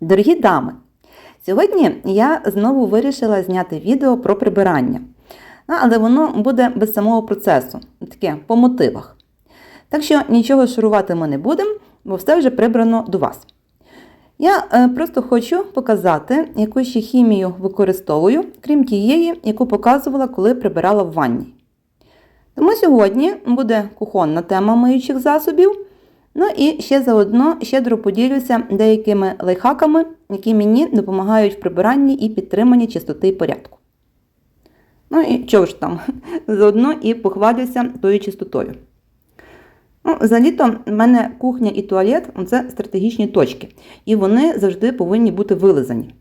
Дорогі дами, сьогодні я знову вирішила зняти відео про прибирання. Але воно буде без самого процесу, таке по мотивах. Так що нічого шурувати ми не будемо, бо все вже прибрано до вас. Я е, просто хочу показати, яку ще хімію використовую, крім тієї, яку показувала, коли прибирала в ванні. Тому сьогодні буде кухонна тема миючих засобів. Ну і ще заодно щедро поділюся деякими лайфхаками, які мені допомагають в прибиранні і підтриманні чистоти і порядку. Ну і чого ж там, заодно і похвалюся тою чистотою. Ну, Взагалі-то в мене кухня і туалет це стратегічні точки, і вони завжди повинні бути вилизані.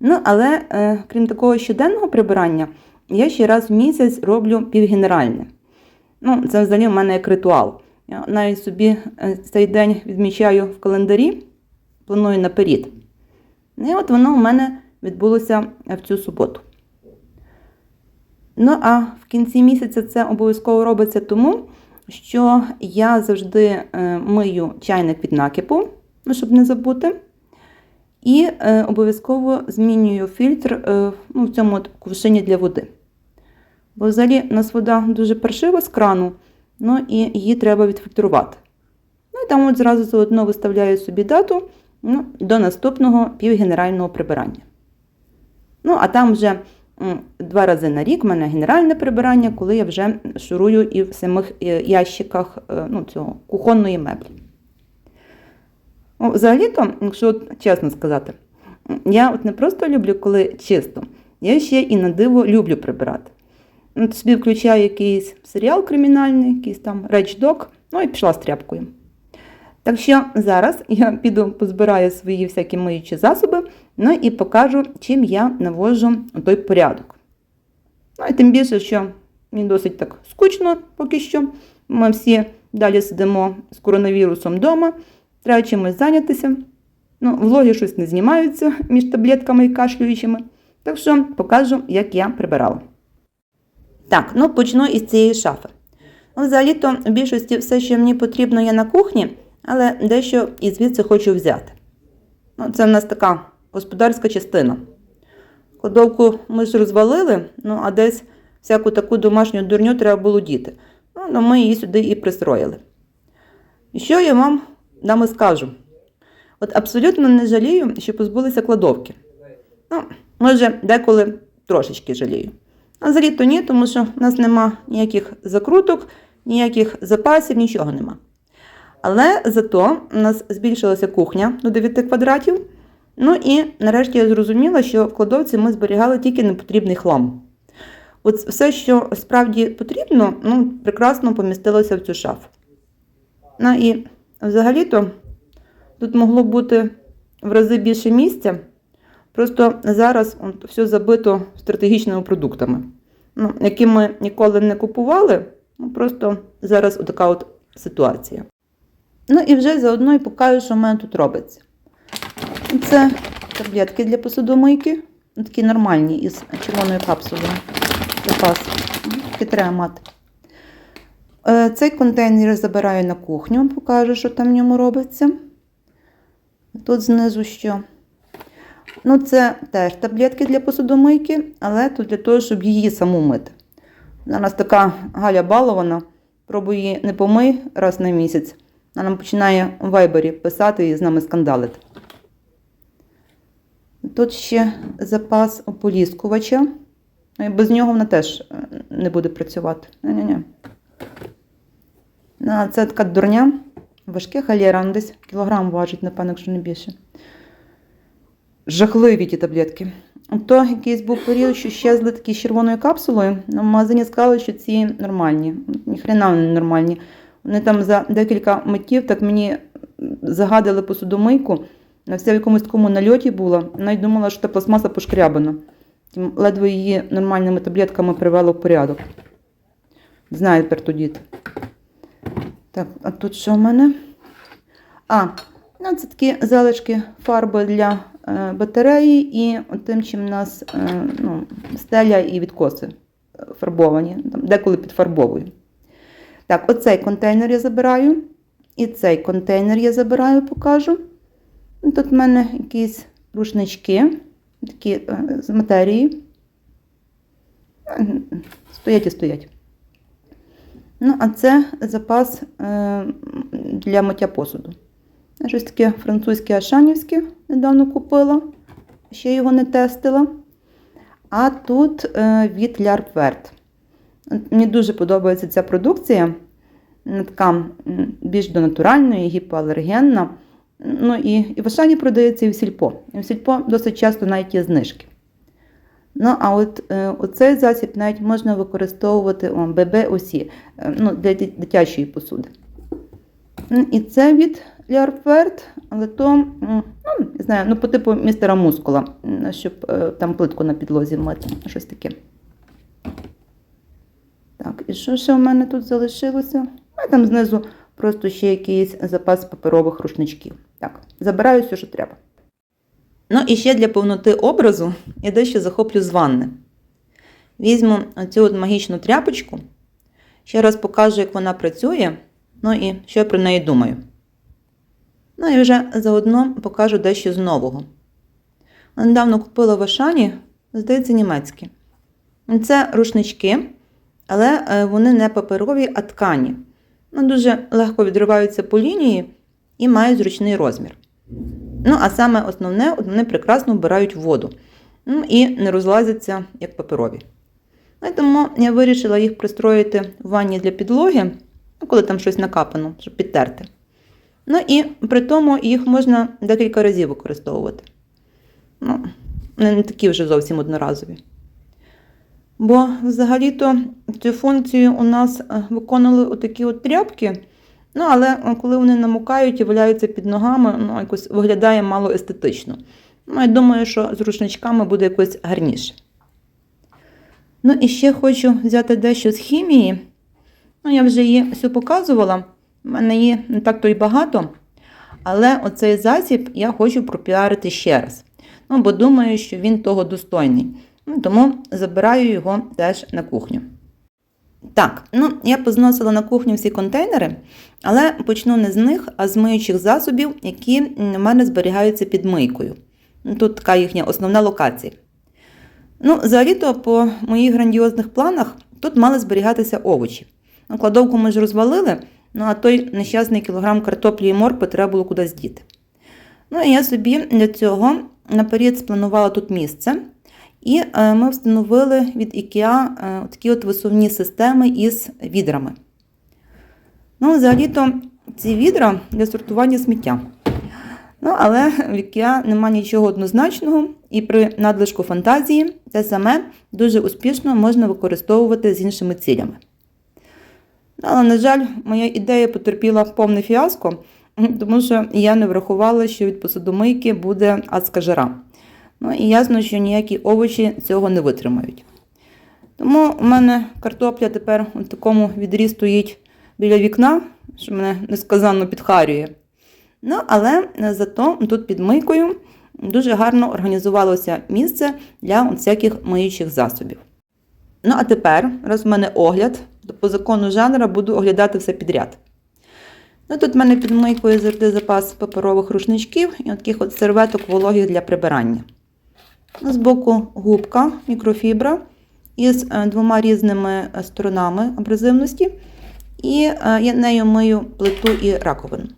Ну, але е, крім такого щоденного прибирання, я ще раз в місяць роблю півгенеральне. Ну, це взагалі в мене як ритуал. Я навіть собі е, цей день відмічаю в календарі, планую наперед. І от воно у мене відбулося в цю суботу. Ну, а в кінці місяця це обов'язково робиться тому, що я завжди е, мию чайник від накипу, ну, щоб не забути. І е, обов'язково змінюю фільтр ну, в цьому от кувшині для води. Бо взагалі у нас вода дуже паршива з крану, ну і її треба відфільтрувати. Ну і там от зразу заодно виставляю собі дату ну, до наступного півгенерального прибирання. Ну, а там вже два рази на рік в мене генеральне прибирання, коли я вже шурую і в самих е, ящиках е, ну, цього, кухонної меблі. Взагалі-то, якщо чесно сказати, я от не просто люблю, коли чисто, я ще і на диво люблю прибирати. От собі включаю якийсь серіал кримінальний, якийсь там речдок, ну і пішла з тряпкою. Так що зараз я піду позбираю свої всякі миючі засоби, ну і покажу, чим я навожу той порядок. Ну і тим більше, що мені досить так скучно поки що. Ми всі далі сидимо з коронавірусом вдома, треба чимось зайнятися. Ну, влоги щось не знімаються між таблетками і кашлюючими. Так що покажу, як я прибирала. Так, ну почну із цієї шафи. Ну, Взагалі-то в більшості все, що мені потрібно, є на кухні, але дещо і звідси хочу взяти. Ну, Це в нас така господарська частина. Кладовку ми ж розвалили, ну а десь всяку таку домашню дурню треба було діти. Ну, ну ми її сюди і пристроїли. І що я вам нам і скажу? От абсолютно не жалію, що позбулися кладовки. Ну, може, деколи трошечки жалію. А взагалі то ні, тому що в нас нема ніяких закруток, ніяких запасів, нічого нема. Але зато у нас збільшилася кухня до 9 квадратів. Ну і нарешті я зрозуміла, що в кладовці ми зберігали тільки непотрібний хлам. От все, що справді потрібно, ну, прекрасно помістилося в цю шафу. Ну і взагалі-то тут могло бути в рази більше місця. Просто зараз все забито стратегічними продуктами, ну, які ми ніколи не купували. Ну, просто зараз така от ситуація. Ну і вже заодно і покажу, що в мене тут робиться. Це таблетки для посудомийки. Ну, Такі нормальні із червоною капсулою. Запас. Такі треба Цей контейнер забираю на кухню, покажу, що там в ньому робиться. Тут знизу що. Ну, це теж таблетки для посудомийки, але тут для того, щоб її саму мити. Зараз така Галя балована, пробує її не помий раз на місяць. Вона починає в вайбері писати і з нами скандалити. Тут ще запас ополіскувача. Ну, Без нього вона теж е, не буде працювати. Ні-ні-ні. Ну, Це така дурня. Важке халєра, ну, десь кілограм важить, напевно, якщо не більше. Жахливі ті таблетки. То якийсь був період, що щезли такі з червоною капсулою. В магазині сказали, що ці нормальні. Ніхрена не нормальні. Вони там за декілька миттів так мені загадили посудомийку. На вся в якомусь такому нальоті була. Навіть думала, що та пластмаса пошкрябана. Ледве її нормальними таблетками привело в порядок. Знаю тепер то діти. Так, а тут що в мене? А, ну це такі залишки фарби для батареї і тим, чим у нас е, ну, стеля і відкоси е, фарбовані, там, деколи підфарбовую. Так, оцей контейнер я забираю. І цей контейнер я забираю, покажу. Ну, Тут в мене якісь рушнички, такі е, з матерії. Е, Стоять і стоять. Ну, а це запас е, для миття посуду. Щось таке французьке ашанівське недавно купила, ще його не тестила. А тут е, від Лярпверт. Мені дуже подобається ця продукція. Така більш до натуральної, гіпоалергенна. Ну і, і в Ашані продається і в сільпо. І в сільпо досить часто навіть є знижки. Ну, а от е, оцей засіб навіть можна використовувати о, ББ осі е, ну, для дитячої посуди. І це від Лярферт, але то, ну, не знаю, ну, по типу містера мускула, щоб е, там плитку на підлозі мити, щось таке. Так, і що ще в мене тут залишилося? А там знизу просто ще якийсь запас паперових рушничків. Так, забираю все, що треба. Ну і ще для повноти образу я дещо захоплю з ванни. Візьму цю от магічну тряпочку, ще раз покажу, як вона працює, ну і що я про неї думаю. Ну і вже заодно покажу дещо з нового. Недавно купила в Ашані, здається, німецькі. Це рушнички, але е, вони не паперові, а ткані. Ну, дуже легко відриваються по лінії і мають зручний розмір. Ну, а саме основне, вони прекрасно вбирають воду ну, і не розлазяться як паперові. Тому я вирішила їх пристроїти в ванні для підлоги, ну, коли там щось накапано, щоб підтерти. Ну і при тому їх можна декілька разів використовувати. Ну, вони не такі вже зовсім одноразові. Бо взагалі-то цю функцію у нас е, виконували отакі от тряпки. Ну, але е, коли вони намокають і валяються під ногами, ну, якось виглядає мало естетично. Ну, я думаю, що з рушничками буде якось гарніше. Ну, і ще хочу взяти дещо з хімії. Ну, я вже її всю показувала. У мене її не так то й багато. Але оцей засіб я хочу пропіарити ще раз. Ну, бо думаю, що він того достойний. Ну, тому забираю його теж на кухню. Так, ну я позносила на кухню всі контейнери, але почну не з них, а з миючих засобів, які в мене зберігаються під мийкою. Тут така їхня основна локація. Ну, взагалі-то по моїх грандіозних планах тут мали зберігатися овочі. Ну, кладовку ми ж розвалили, ну а той нещасний кілограм картоплі і моркви треба було кудись діти. Ну і я собі для цього наперед спланувала тут місце. І е, ми встановили від IKEA е, такі от висувні системи із відрами. Ну, взагалі-то ці відра для сортування сміття. Ну, але в IKEA нема нічого однозначного, і при надлишку фантазії це саме дуже успішно можна використовувати з іншими цілями. Але, на жаль, моя ідея потерпіла повне фіаско, тому що я не врахувала, що від посудомийки буде адська жара. Ну і ясно, що ніякі овочі цього не витримають. Тому у мене картопля тепер у такому відрі стоїть біля вікна, що мене несказанно підхарює. Ну, але зато тут під мийкою дуже гарно організувалося місце для всяких миючих засобів. Ну, а тепер, раз в мене огляд, по закону жанра буду оглядати все підряд. Ну, Тут в мене під мийкою завжди запас паперових рушничків і таких от серветок вологих для прибирання. Збоку губка, мікрофібра із е, двома різними е, сторонами абразивності, і е, я нею мию плиту і раковину.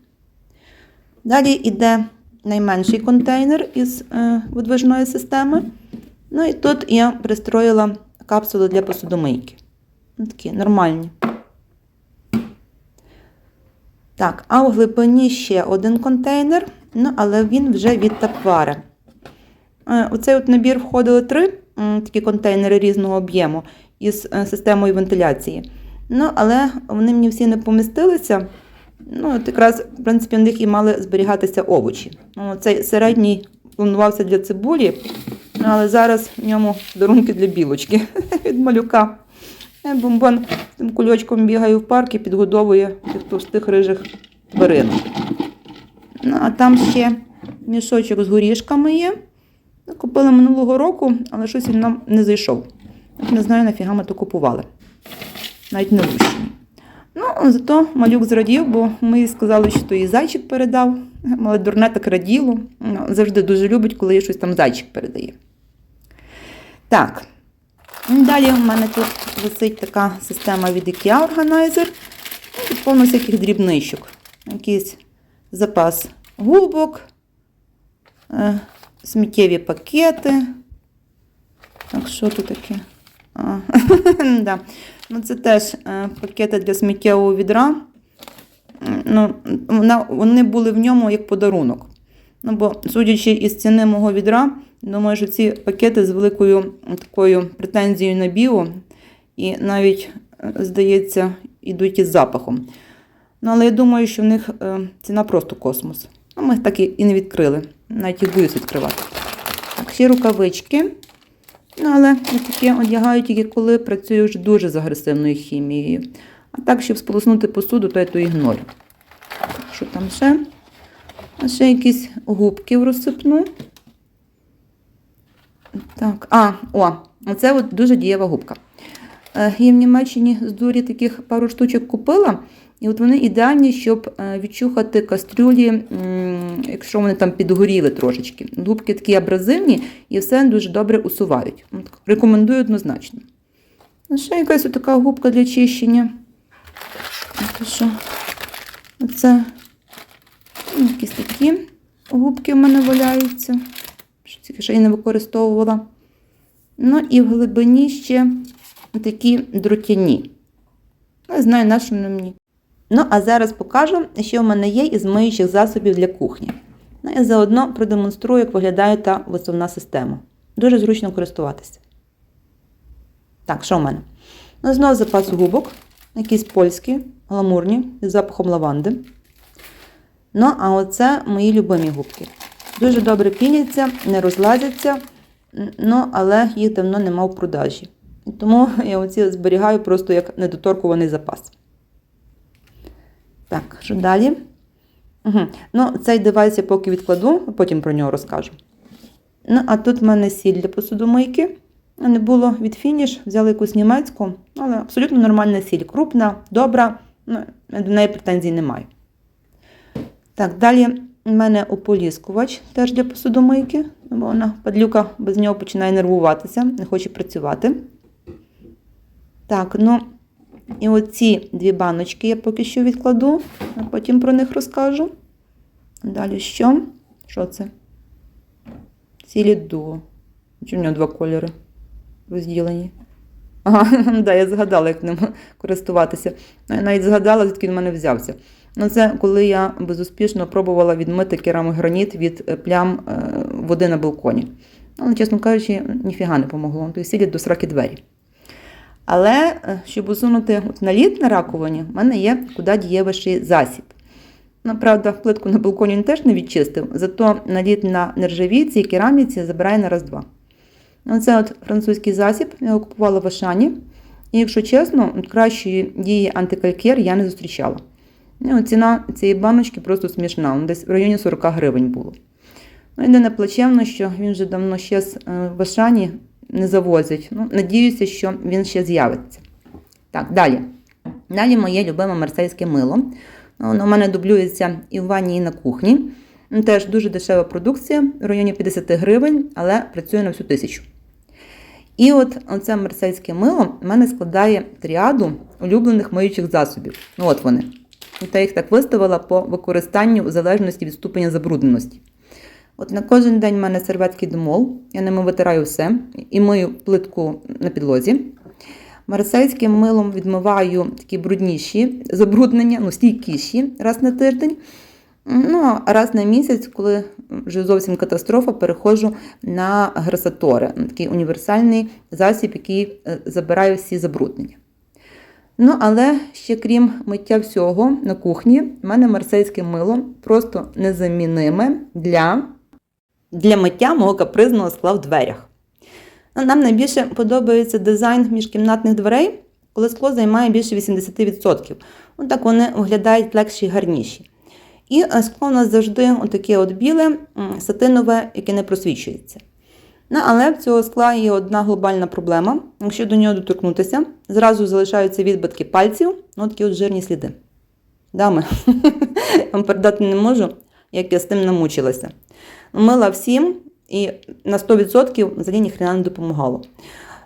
Далі йде найменший контейнер із видвижної системи. Ну і тут я пристроїла капсули для посудомийки. Такі нормальні. Так, а у глибині ще один контейнер, ну, але він вже від тапвари. У цей от набір входили три такі контейнери різного об'єму із е, системою вентиляції. Ну, але вони мені всі не помістилися. Ну, от якраз, в принципі, в них і мали зберігатися овочі. Ну, Цей середній планувався для цибулі, але зараз в ньому дарунки для білочки від малюка. Е, Бомбон з тим кульочком бігає в парк і підгодовує тих товстих рижих тваринок. Ну, а там ще мішочок з горішками є. Купили минулого року, але щось він нам не зайшов. Не знаю, нафіга ми то купували. Навіть не лущені. Ну, зато малюк зрадів, бо ми сказали, що то їй зайчик передав. Але дурне так раділо. Ну, Завжди дуже любить, коли їй щось там зайчик передає. Так. Далі в мене тут висить така система від IKEA Organizer. Ну, Тут повно всяких дрібничок. Якийсь запас губок, е, сміттєві пакети. Так, що тут таке? Да. ну, це теж е, пакети для сміттєвого відра. Ну, вони були в ньому як подарунок. Ну, бо, судячи із ціни мого відра, думаю, що ці пакети з великою такою претензією на біо, і навіть, е, здається, йдуть із запахом. Ну, але я думаю, що в них е, ціна просто космос. Ну, ми так і, не відкрили. Навіть їх боюсь відкривати. Так, ще рукавички. Ну, але я таке одягаю тільки коли працюю вже дуже з агресивною хімією. А так, щоб сполоснути посуду, то я то ігнорю. Що там ще? А ще якісь губки розсипну. Так, а, о, оце от дуже дієва губка. Е, Я в Німеччині з дурі таких пару штучок купила, і от вони ідеальні, щоб е, відчухати кастрюлі, якщо вони там підгоріли трошечки. Губки такі абразивні і все дуже добре усувають. Рекомендую однозначно. Ще якась така губка для чищення. Це? Якісь такі губки в мене валяються. Тільки я не використовувала. Ну і в глибині ще такі дротяні. Не знаю, на що вони мені. Ну, а зараз покажу, що в мене є із миючих засобів для кухні. Ну, і заодно продемонструю, як виглядає та висувна система. Дуже зручно користуватися. Так, що в мене? Ну, знову запас губок, якісь польські, гламурні, з запахом лаванди. Ну, а оце мої любимі губки. Дуже добре піняться, не розлазяться, ну, але їх давно нема в продажі. Тому я оці зберігаю просто як недоторкуваний запас. Так, що далі? Угу. Ну, цей девайс я поки відкладу, потім про нього розкажу. Ну, а тут в мене сіль для посудомийки. Не було від фініш, взяли якусь німецьку, але абсолютно нормальна сіль. Крупна, добра, ну, до неї претензій немає. Так, далі в мене ополіскувач теж для посудомийки, бо вона падлюка без нього починає нервуватися, не хоче працювати. Так, ну і оці дві баночки я поки що відкладу, а потім про них розкажу. Далі що? Що це? Цілі дуо. Чому в нього два кольори розділені? Ага, да, я згадала, як ним користуватися. Я навіть згадала, звідки він в мене взявся. Ну, це коли я безуспішно пробувала відмити керамограніт від е, плям е, води на балконі. Але, чесно кажучи, ніфіга не помогло. Тобто сидять до сраки двері. Але е, щоб усунути наліт на раковині, в мене є куди дієвіший засіб. Ну, правда, плитку на балконі він теж не відчистив, зато наліт на нержавійці і кераміці забирає на раз-два. Оце от французький засіб, я його купувала в Ашані. І якщо чесно, кращої дії антикалькер я не зустрічала. Ну, ціна цієї баночки просто смішна, ну, десь в районі 40 гривень було. Ну, єдине плачевно, що він вже давно ще е, в Ашані не завозять. Ну, надіюся, що він ще з'явиться. Так, далі. Далі моє любиме марсельське мило. Ну, Воно у мене дублюється і в ванні, і на кухні. Ну, Теж дуже дешева продукція, в районі 50 гривень, але працює на всю тисячу. І от оце марсельське мило в мене складає тріаду улюблених миючих засобів. Ну, от вони. І та їх так виставила по використанню в залежності від ступеня забрудненості. От на кожен день в мене серветки домол, я ними витираю все і мию плитку на підлозі. Марсельським милом відмиваю такі брудніші забруднення, ну стійкіші раз на тиждень. Ну, а раз на місяць, коли вже зовсім катастрофа, переходжу на грасатори, такий універсальний засіб, який е, забирає всі забруднення. Ну, але ще крім миття всього на кухні, в мене марсельське мило просто незаміниме для, для миття мого капризного скла в дверях. Ну, Нам найбільше подобається дизайн міжкімнатних дверей, коли скло займає більше 80%. От так вони виглядають легші і гарніші. І е, скло у нас завжди отаке от біле, сатинове, яке не просвічується. Ну, але в цього скла є одна глобальна проблема. Якщо до нього доторкнутися, зразу залишаються відбитки пальців, ну такі от жирні сліди. Дами, вам передати не можу, як я з тим намучилася. Мила всім і на 100% взагалі ніхрена не допомагало.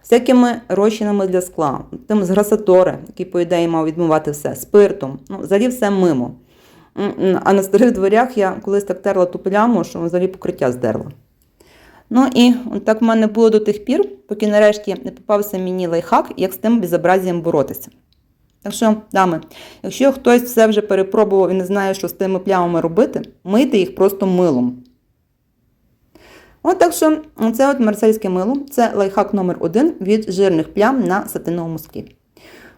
Всякими розчинами для скла, тим з грасатори, який, по ідеї, мав відмивати все, спиртом, ну, взагалі все мимо. А на старих дверях я колись так терла ту пляму, що взагалі покриття здерла. Ну і так в мене було до тих пір, поки нарешті не попався мені лайфхак, як з тим безобразієм боротися. Так що, дами, якщо хтось все вже перепробував і не знає, що з тими плямами робити, мийте їх просто милом. От так що це от марсельське мило, це лайфхак номер один від жирних плям на сатиновому склі.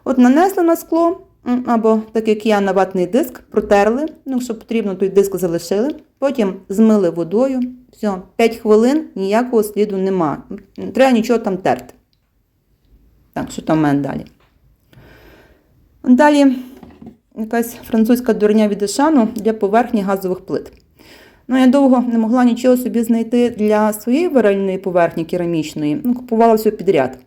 От нанесли на скло, або так як я на ватний диск, протерли, ну, якщо потрібно, той диск залишили, потім змили водою. Все, 5 хвилин ніякого сліду нема. Не треба нічого там терти. Так, що там в мене далі? Далі якась французька дурня від Ешану для поверхні газових плит. Ну, я довго не могла нічого собі знайти для своєї варильної поверхні керамічної. Ну, купувала все підряд.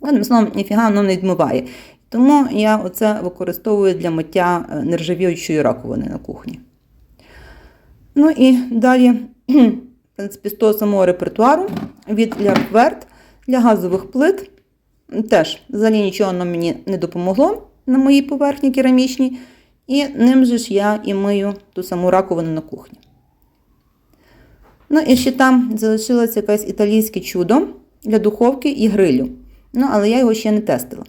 Одним словом, ніфіга воно не відмиває. Тому я оце використовую для миття е, нержавіючої раковини на кухні. Ну і далі, в принципі, з того самого репертуару від Ляркверт для газових плит. Теж взагалі нічого воно мені не допомогло на моїй поверхні керамічній. І ним же ж я і мию ту саму раковину на кухні. Ну і ще там залишилось якесь італійське чудо для духовки і грилю. Ну, але я його ще не тестила.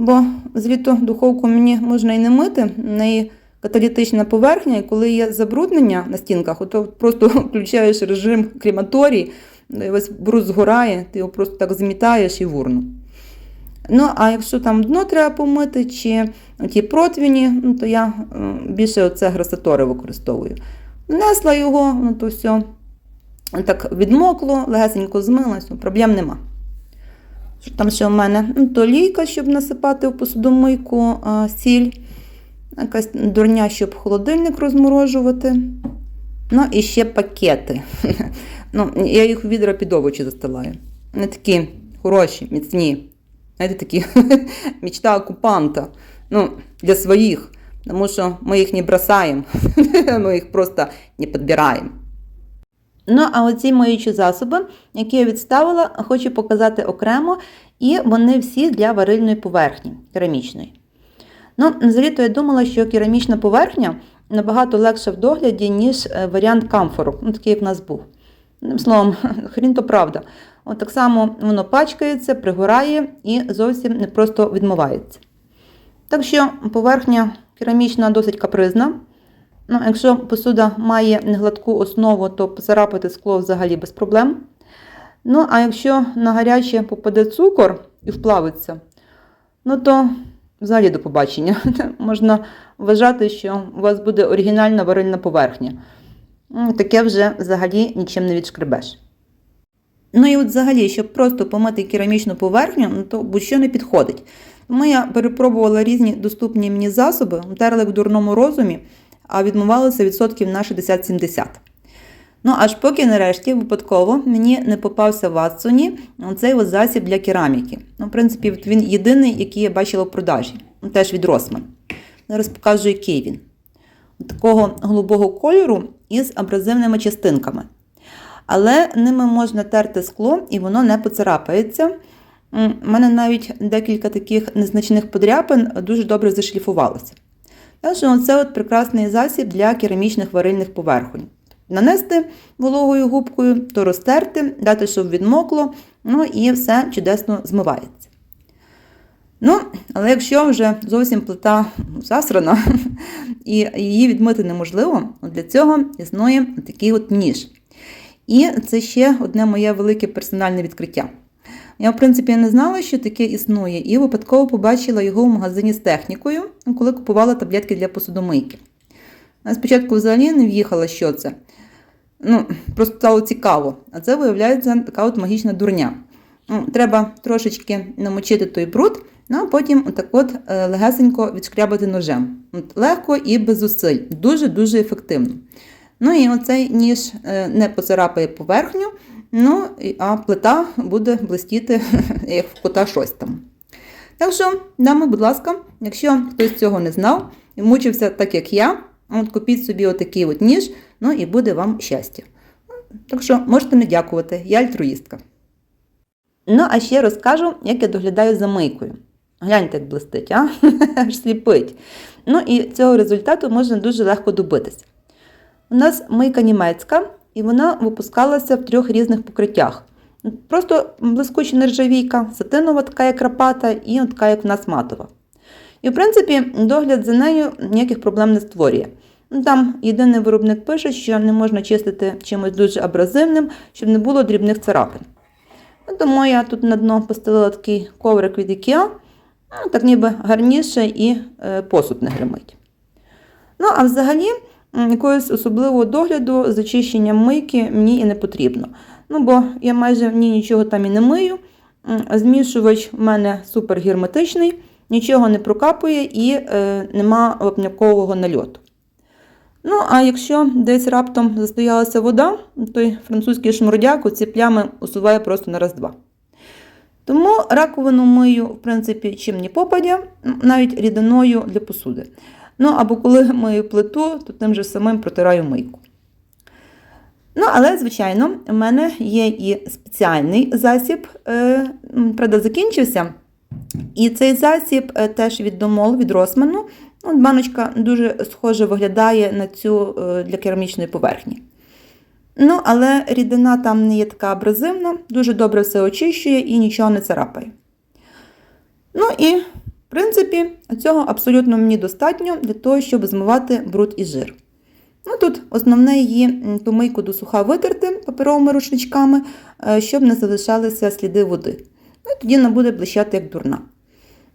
Бо звідти духовку мені можна і не мити, в неї каталітична поверхня, і коли є забруднення на стінках, то просто включаєш режим крематорій, весь бруд згорає, ти його просто так змітаєш і в урну. Ну, а якщо там дно треба помити, чи ті противні, ну, то я більше оце грасатори використовую. Нанесла його, ну то все так відмокло, легесенько змилося, проблем нема. Що там ще в мене? Ну, то лійка, щоб насипати в посудомийку сіль. Якась дурня, щоб холодильник розморожувати. Ну і ще пакети. Ну, Я їх у відра під овочі застилаю. Вони такі хороші, міцні. Знаєте, такі мечта окупанта. Ну, для своїх. Тому що ми їх не бросаємо, ми їх просто не підбираємо. Ну, а оці миючі засоби, які я відставила, хочу показати окремо, і вони всі для варильної поверхні керамічної. Ну, взагалі-то я думала, що керамічна поверхня набагато легша в догляді, ніж е, варіант камфору, ну, такий, як в нас був. Одним словом, хрін то правда. От так само воно пачкається, пригорає і зовсім не просто відмивається. Так що поверхня керамічна досить капризна. Ну, Якщо посуда має негладку основу, то поцарапати скло взагалі без проблем. Ну, а якщо на гаряче попаде цукор і вплавиться, ну то взагалі до побачення. Можна вважати, що у вас буде оригінальна варильна поверхня. Таке вже взагалі нічим не відшкребеш. Ну і от взагалі, щоб просто помити керамічну поверхню, ну, то будь-що не підходить. Тому я перепробувала різні доступні мені засоби, терли в дурному розумі, а відмивалося відсотків на 60-70. Ну, аж поки нарешті випадково мені не попався в Ватсоні цей засіб для кераміки. Ну, в принципі, він єдиний, який я бачила в продажі, теж від Росман. Зараз покажу, який він. Такого голубого кольору із абразивними частинками. Але ними можна терти скло і воно не поцарапається. У мене навіть декілька таких незначних подряпин дуже добре зашліфувалося. Так що це от прекрасний засіб для керамічних варильних поверхонь. Нанести вологою губкою, то розтерти, дати, щоб відмокло, ну і все чудесно змивається. Ну, але якщо вже зовсім плита засрана і її відмити неможливо, для цього існує такий от ніж. І це ще одне моє велике персональне відкриття. Я, в принципі, не знала, що таке існує, і випадково побачила його в магазині з технікою, коли купувала таблетки для посудомийки. Спочатку взагалі не в'їхала, що це. Ну, Просто стало цікаво. А це, виявляється, така от магічна дурня. Ну, Треба трошечки намочити той бруд, ну а потім отак от е, легесенько відшкрябати ножем. От, Легко і без зусиль. Дуже-дуже ефективно. Ну і оцей ніж е, не поцарапає поверхню, Ну, а плита буде блистіти, як в кота щось там. Так що, дами, будь ласка, якщо хтось цього не знав і мучився так, як я, от купіть собі отакий от ніж, ну і буде вам щастя. Так що можете не дякувати, я альтруїстка. Ну, а ще розкажу, як я доглядаю за мийкою. Гляньте, як блистить, а? Аж сліпить. Ну і цього результату можна дуже легко добитися. У нас мийка німецька, вона випускалася в трьох різних покриттях. Просто блискуча нержавійка, сатинова така як крапата і така як в нас матова. І в принципі, догляд за нею ніяких проблем не створює. Там єдиний виробник пише, що не можна чистити чимось дуже абразивним, щоб не було дрібних царапин. Ну, Тому я тут на дно постелила такий коврик від IKEA, ну, так ніби гарніше і е, посуд не гримить. Ну, а взагалі, якогось особливого догляду, зачищення мийки мені і не потрібно. Ну, бо я майже в нічого там і не мию. Змішувач в мене супер герметичний, нічого не прокапує і е, нема вапнякового нальоту. Ну, а якщо десь раптом застоялася вода, той французький шмурдяк ці плями усуває просто на раз-два. Тому раковину мию, в принципі, чим не попадя, навіть рідиною для посуди. Ну, або коли мию плиту, то тим же самим протираю мийку. Ну, але, звичайно, в мене є і спеціальний засіб, е, правда, закінчився. І цей засіб е, теж від Домол, від Росману. От баночка дуже схоже виглядає на цю е, для керамічної поверхні. Ну, але рідина там не є така абразивна, дуже добре все очищує і нічого не царапає. Ну і, в принципі, цього абсолютно мені достатньо для того, щоб змивати бруд і жир. Ну, тут основне її ту мийку до суха витерти паперовими рушничками, е, щоб не залишалися сліди води. Ну, і тоді вона буде блищати як дурна.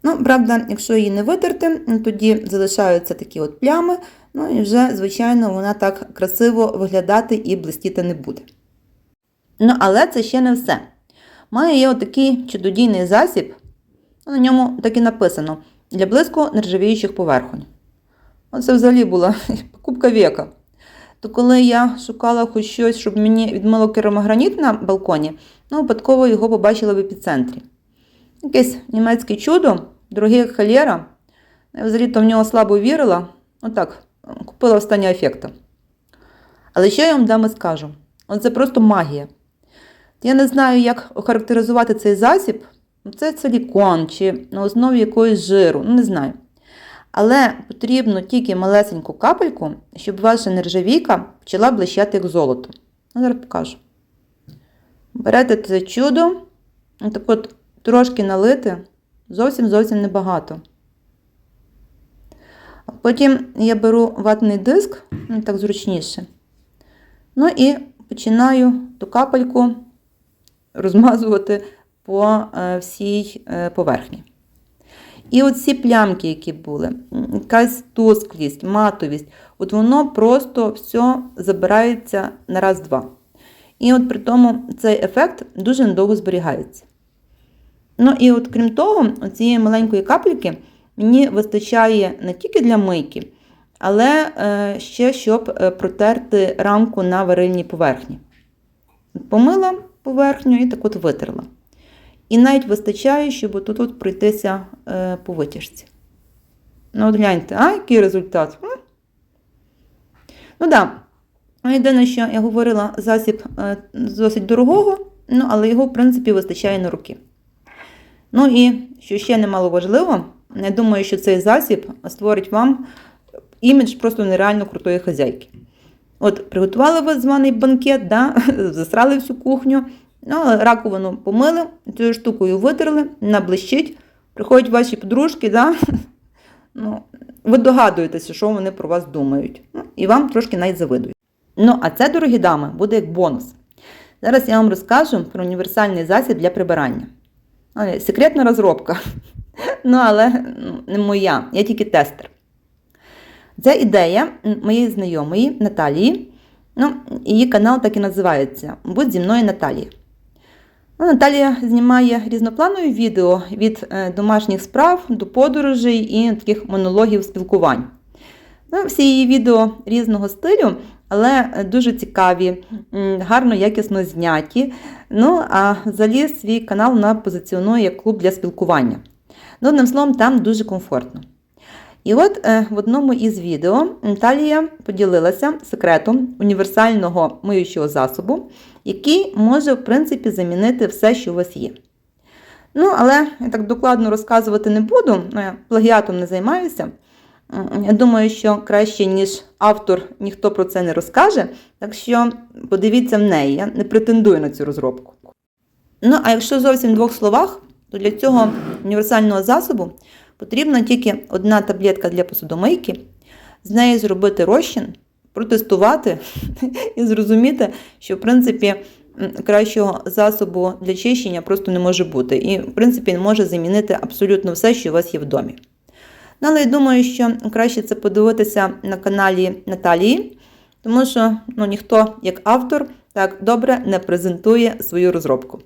Ну, правда, якщо її не витерти, тоді залишаються такі от плями, ну і вже, звичайно, вона так красиво виглядати і блистіти не буде. Ну, але це ще не все. Має є отакий чудодійний засіб, на ньому так і написано для блиску нержавіючих поверхонь. Оце взагалі була покупка віка. То коли я шукала хоч щось, щоб мені відмило керамограніт на балконі, ну, випадково його побачила в епіцентрі. Якесь німецьке чудо, дороге як халєра. Я взагалі то в нього слабо вірила. Отак, купила останнього ефекта. Але що я вам дам і скажу? Це просто магія. Я не знаю, як охарактеризувати цей засіб. Ну, Це силікон чи на основі якоїсь жиру, ну не знаю. Але потрібно тільки малесеньку капельку, щоб ваша нержавійка почала блищати як золото. Ну, зараз покажу. Берете це чудо, так от трошки налити, зовсім зовсім небагато. Потім я беру ватний диск, ну так зручніше. Ну і починаю ту капельку розмазувати по е, всій е, поверхні. І оці плямки, які були, якась тусклість, матовість, от воно просто все забирається на раз-два. І от при тому цей ефект дуже недовго зберігається. Ну і от крім того, цієї маленької капельки мені вистачає не тільки для мийки, але е, ще щоб протерти рамку на варильній поверхні. Помила поверхню і так от витерла. І навіть вистачає, щоб тут от пройтися е, по витяжці. Ну, от гляньте, а який результат? М? Ну так. Да. Єдине, що я говорила, засіб е, досить дорогого, ну, але його, в принципі, вистачає на руки. Ну і що ще немало важливо, я думаю, що цей засіб створить вам імідж просто нереально крутої хазяйки. От, приготували ви званий банкет, да? засрали всю кухню, ну, але раковину помили, цією штукою витерли, наблищить, приходять ваші подружки, да? ну, ви догадуєтеся, що вони про вас думають. Ну, і вам трошки навіть завидують. Ну, а це, дорогі дами, буде як бонус. Зараз я вам розкажу про універсальний засіб для прибирання. Секретна розробка. Ну, але ну, не моя, я тільки тестер. Це ідея моєї знайомої Наталії. Ну, її канал так і називається Будь зі мною Наталія. Наталія знімає різнопланові відео від е, домашніх справ до подорожей і таких монологів спілкувань. Ну, всі її відео різного стилю, але е, дуже цікаві, гарно, якісно зняті. Ну, а взагалі свій канал вона позиціонує як клуб для спілкування. Ну, одним словом, там дуже комфортно. І от е, в одному із відео Наталія поділилася секретом універсального миючого засобу, який може, в принципі, замінити все, що у вас є. Ну, але я так докладно розказувати не буду, я плагіатом не займаюся. Я думаю, що краще, ніж автор, ніхто про це не розкаже. Так що подивіться в неї, я не претендую на цю розробку. Ну, а якщо зовсім в двох словах, то для цього універсального засобу потрібна тільки одна таблетка для посудомийки, з неї зробити розчин, протестувати і зрозуміти, що в принципі кращого засобу для чищення просто не може бути. І, в принципі, він може замінити абсолютно все, що у вас є в домі. Ну, але я думаю, що краще це подивитися на каналі Наталії, тому що ну, ніхто як автор так добре не презентує свою розробку.